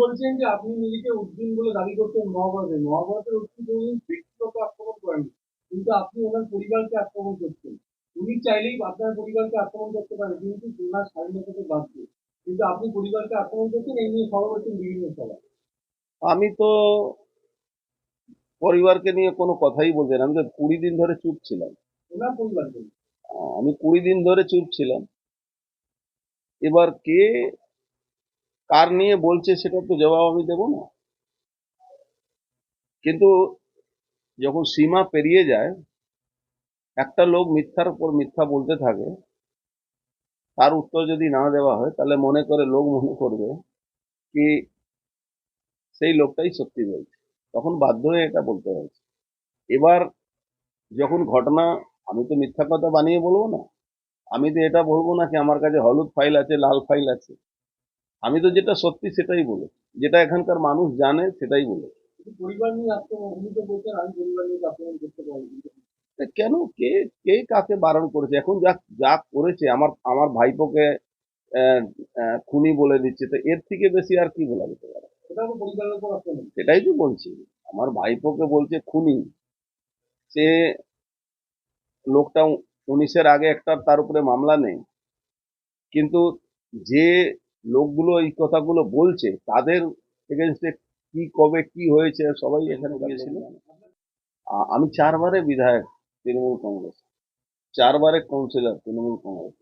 বলছেন যে আপনি নিজেকে উদ্দিন বলে দাবি করতেন মহাভারতে। মহাভারতের উদ্দিন ব্যক্তিগত আক্রমণ করেন। কিন্তু আপনি ওনার পরিবারকে আক্রমণ করছেন। উনি চাইলেই আপনার পরিবারকে আক্রমণ করতে পারেন কিন্তু ওনার স্বাধীনতাকে বাদ দিয়ে। কিন্তু আপনি পরিবারকে আক্রমণ করছেন এই নিয়ে খবর হচ্ছেন বিভিন্ন সভা আমি তো পরিবারকে নিয়ে কোনো কথাই বলছি না। আমি তো কুড়ি দিন ধরে চুপ ছিলাম। ওনার পরিবারকে আমি কুড়ি দিন ধরে চুপ ছিলাম। এবার কে কার নিয়ে বলছে সেটা তো জবাব আমি দেব না। কিন্তু যখন সীমা পেরিয়ে যায়, একটা লোক মিথ্যার উপর মিথ্যা বলতে থাকে, তার উত্তর যদি না দেওয়া হয়, তাহলে মনে করে লোক মনে করবে কি সেই লোকটাই সত্যি বলছে। তখন বাধ্য হয়ে এটা বলতে হয়েছে। এবার যখন ঘটনা, আমি তো মিথ্যা কথা বানিয়ে বলব না, আমি তো এটা বলব না কি আমার কাছে হলুদ ফাইল আছে, লাল ফাইল আছে। আমি তো যেটা সত্যি সেটাই বলে যেটা এখানকার মানুষ জানে সেটাই বলে কেন? কে কে কাকে বারণ করেছে? এখন যা যা করেছে আমার আমার ভাইপোকে খুনি বলে দিচ্ছে তো এর থেকে বেশি আর কি বলা যেতে পারে? সেটাই তো বলছি। আমার ভাইপোকে বলছে খুনি। সে লোকটা উনিশের আগে একটা তার উপরে মামলা নেই কিন্তু যে লোকগুলো এই কথাগুলো বলছে তাদের এগেনস্টে কি কবে কি হয়েছে সবাই এখানে গিয়েছিল। আমি চারবারে বিধায়ক তৃণমূল কংগ্রেস চারবারে কাউন্সিলর তৃণমূল কংগ্রেস।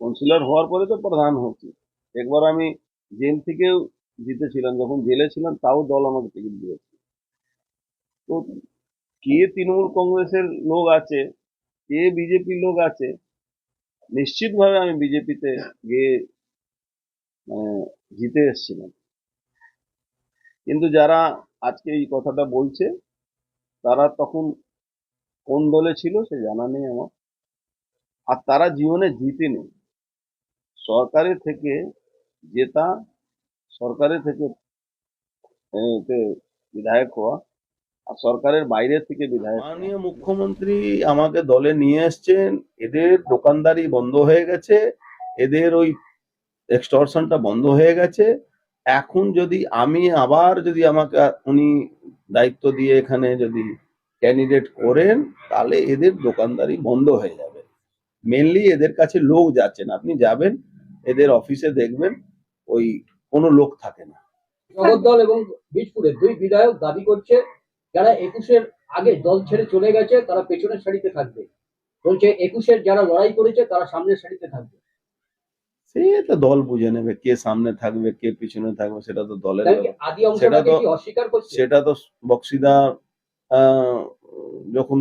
কাউন্সিলর হওয়ার পরে তো প্রধান হচ্ছি। একবার আমি জেল থেকেও জিতেছিলাম যখন জেলে ছিলাম তাও দল আমাকে টিকিট দিয়েছে। তো কে তৃণমূল কংগ্রেসের লোক আছে কে বিজেপির লোক আছে নিশ্চিতভাবে আমি বিজেপিতে গিয়ে মানে জিতে এসেছিলাম। কিন্তু যারা আজকে এই কথাটা বলছে, তারা তখন কোন দলে ছিল সে জানা নেই আমার। আর তারা জীবনে জিতেনি। সরকারের থেকে জেতা, সরকারের থেকে বিধায়ক হওয়া, আর সরকারের বাইরে থেকে বিধায়ক মুখ্যমন্ত্রী আমাকে দলে নিয়ে এসছেন এদের দোকানদারি বন্ধ হয়ে গেছে, এদের ওই এক্সটর্শনটা বন্ধ হয়ে গেছে। এখন যদি আমি আবার যদি আমাকে উনি দায়িত্ব দিয়ে এখানে যদি ক্যান্ডিডেট করেন, তাহলে এদের দোকানদারি বন্ধ হয়ে যাবে। মেনলি এদের কাছে লোক যাচ্ছে না। আপনি যাবেন, এদের অফিসে দেখবেন, ওই কোনো লোক থাকে না। জগদ্দল এবং দুই বিধায়ক দাবি করছে, যারা একুশের আগে দল ছেড়ে চলে গেছে, তারা পেছনের সারিতে থাকবে। বলছে একুশের যারা লড়াই করেছে তারা সামনের সারিতে থাকবে। সে তো দল বুঝে নেবে কে সামনে থাকবে কে পিছনে থাকবে সেটা তো দলের সেটা তো- অস্বীকার করছে? সেটা তো বক্সিদা আহ, যখন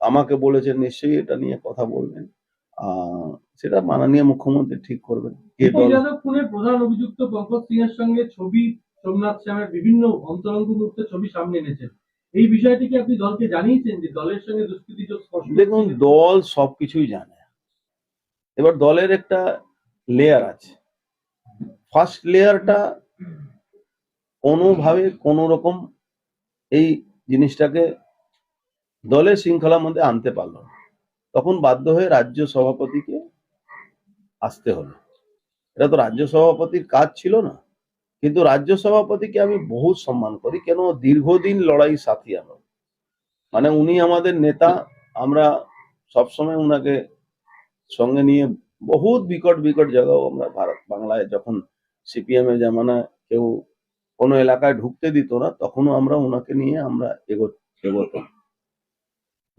আমাকে বলেছেন নিশ্চয়ই এটা নিয়ে কথা বলবেন। আহ, সেটা মাননীয় মুখ্যমন্ত্রী ঠিক করবেন। যাদব খুনের প্রধান অভিযুক্ত পঙ্কজ সিং এর সঙ্গে ছবি সোমনাথ শ্যামের বিভিন্ন অন্তরঙ্গ মুহূর্তে ছবি সামনে এনেছেন। এই বিষয়টি কি আপনি দলকে জানিয়েছেন যে দলের সঙ্গে দুষ্কৃতি দেখুন দল সবকিছুই জানে। এবার দলের একটা লেয়ার আছে। ফার্স্ট লেয়ারটা কোনোভাবে কোনো রকম এই জিনিসটাকে দলের শৃঙ্খলার মধ্যে আনতে পারল তখন বাধ্য হয়ে রাজ্য সভাপতিকে আসতে হলো। এটা তো রাজ্য সভাপতির কাজ ছিল না। কিন্তু রাজ্য সভাপতিকে আমি বহুত সম্মান করি, কেন দীর্ঘদিন লড়াই সাথী আমরা মানে উনি আমাদের নেতা, আমরা সবসময় উনাকে সঙ্গে নিয়ে বহুত বিকট বিকট জায়গাও আমরা ভারত, বাংলায় যখন সিপিএম এর জামানায় কেউ কোনো এলাকায় ঢুকতে দিত না, তখনও আমরা ওনাকে নিয়ে আমরা এগো, এগোতাম।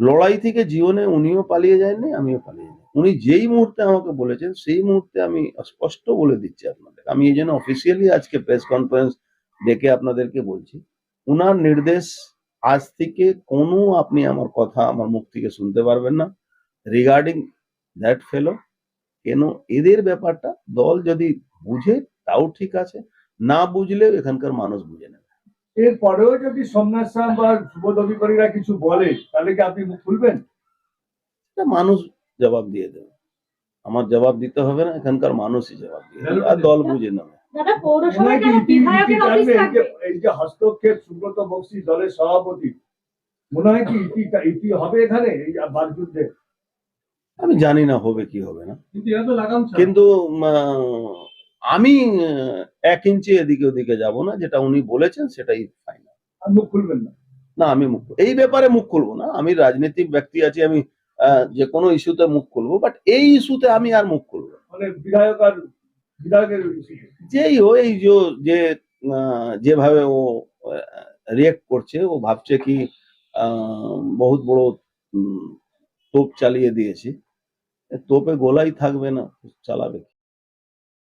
লড়াই থেকে জীবনে উনিও পালিয়ে যায়নি, আমিও পালিয়ে যাই উনি যেই মুহূর্তে আমাকে বলেছেন, সেই মুহূর্তে আমি স্পষ্ট বলে দিচ্ছি আপনাদের। আমি এই জন্য অফিসিয়ালি আজকে প্রেস কনফারেন্স ডেকে আপনাদেরকে বলছি, উনার নির্দেশ আজ থেকে কোনো আপনি আমার কথা আমার মুখ থেকে শুনতে পারবেন না। রিগার্ডিং দ্যাট ফেলো কেন এদের ব্যাপারটা দল যদি বুঝে তাও ঠিক আছে, না বুঝলেও এখানকার মানুষ বুঝে নেবে। এরপরেও যদি সোমনাথ বা সুবোধ অধিকারীরা কিছু বলে তাহলে কি আপনি মুখ খুলবেন? মানুষ জবাব দিয়ে দেবে। আমার জবাব দিতে হবে না এখানকার মানুষই জবাব দিয়ে দেবে। আর দল বুঝে নেবে? এই যে হস্তক্ষেপ সুব্রত বক্সি দলের সভাপতি মনে হয় কি ইতি ইতি হবে এখানে এই আমি জানি না হবে কি হবে না। কিন্তু আমি এক ইঞ্চি এদিকে ওদিকে যাব না যেটা উনি বলেছেন সেটাই ফাইনাল মুখ খুলবেন না? না আমি মুখ এই ব্যাপারে মুখ খুলবো না। আমি রাজনৈতিক ব্যক্তি আছি আমি যে কোনো ইস্যুতে মুখ খুলবো বাট এই ইস্যুতে আমি আর মুখ খুলবো না। মানে বিধায়ক আর বিধায়কের যেই ও এই যে যেভাবে ও রিয়েক্ট করছে ও ভাবছে কি বহুত বড় তোপ চালিয়ে দিয়েছি। তোপে গোলাই থাকবে না চালাবে